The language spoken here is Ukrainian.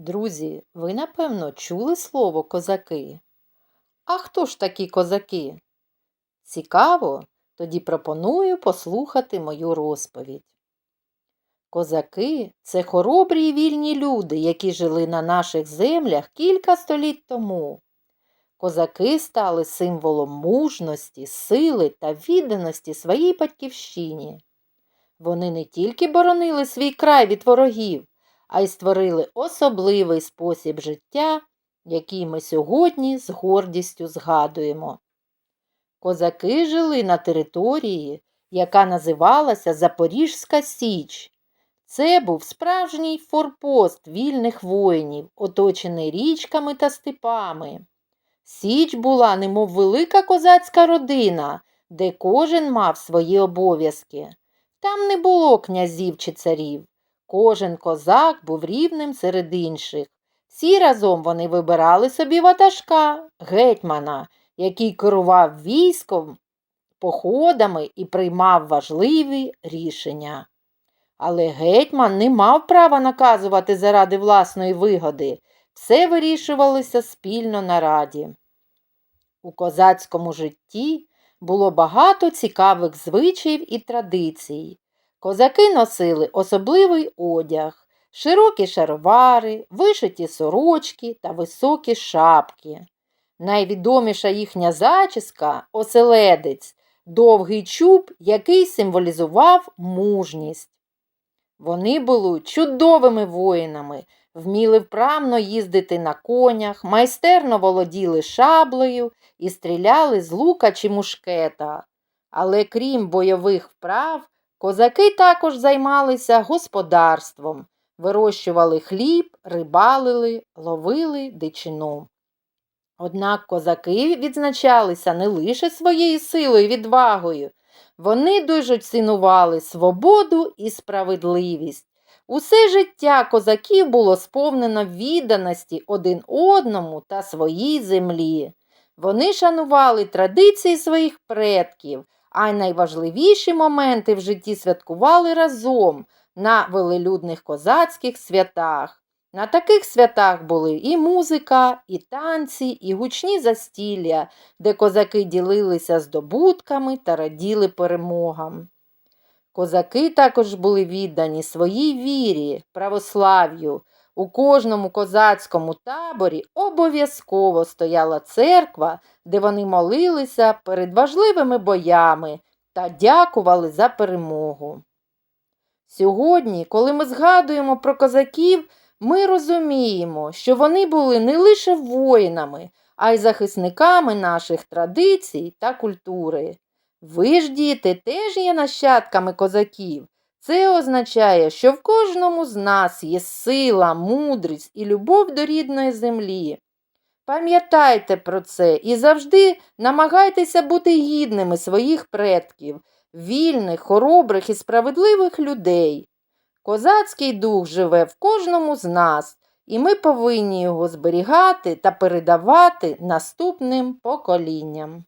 Друзі, ви напевно чули слово козаки? А хто ж такі козаки? Цікаво? Тоді пропоную послухати мою розповідь. Козаки це хоробрі і вільні люди, які жили на наших землях кілька століть тому. Козаки стали символом мужності, сили та відданості своїй батьківщині. Вони не тільки боронили свій край від ворогів, а й створили особливий спосіб життя, який ми сьогодні з гордістю згадуємо. Козаки жили на території, яка називалася Запорізька Січ. Це був справжній форпост вільних воїнів, оточений річками та степами. Січ була, немов велика козацька родина, де кожен мав свої обов'язки. Там не було князів чи царів. Кожен козак був рівним серед інших. Всі разом вони вибирали собі ватажка, гетьмана, який керував військом, походами і приймав важливі рішення. Але гетьман не мав права наказувати заради власної вигоди. Все вирішувалося спільно на раді. У козацькому житті було багато цікавих звичаїв і традицій. Козаки носили особливий одяг, широкі шаровари, вишиті сорочки та високі шапки. Найвідоміша їхня зачіска оселедець, довгий чуб, який символізував мужність. Вони були чудовими воїнами, вміли вправно їздити на конях, майстерно володіли шаблею і стріляли з лука чи мушкета. Але крім бойових вправ, козаки також займалися господарством, вирощували хліб, рибалили, ловили дичину. Однак козаки відзначалися не лише своєю силою і відвагою, вони дуже цінували свободу і справедливість. Усе життя козаків було сповнено відданості один одному та своїй землі. Вони шанували традиції своїх предків, а найважливіші моменти в житті святкували разом на велелюдних козацьких святах. На таких святах були і музика, і танці, і гучні застілля, де козаки ділилися здобутками та раділи перемогам. Козаки також були віддані своїй вірі, православ'ю. У кожному козацькому таборі обов'язково стояла церква, де вони молилися перед важливими боями та дякували за перемогу. Сьогодні, коли ми згадуємо про козаків, ми розуміємо, що вони були не лише воїнами, а й захисниками наших традицій та культури. Ви ж, діти, теж є нащадками козаків. Це означає, що в кожному з нас є сила, мудрість і любов до рідної землі. Пам'ятайте про це і завжди намагайтеся бути гідними своїх предків, вільних, хоробрих і справедливих людей. Козацький дух живе в кожному з нас, і ми повинні його зберігати та передавати наступним поколінням.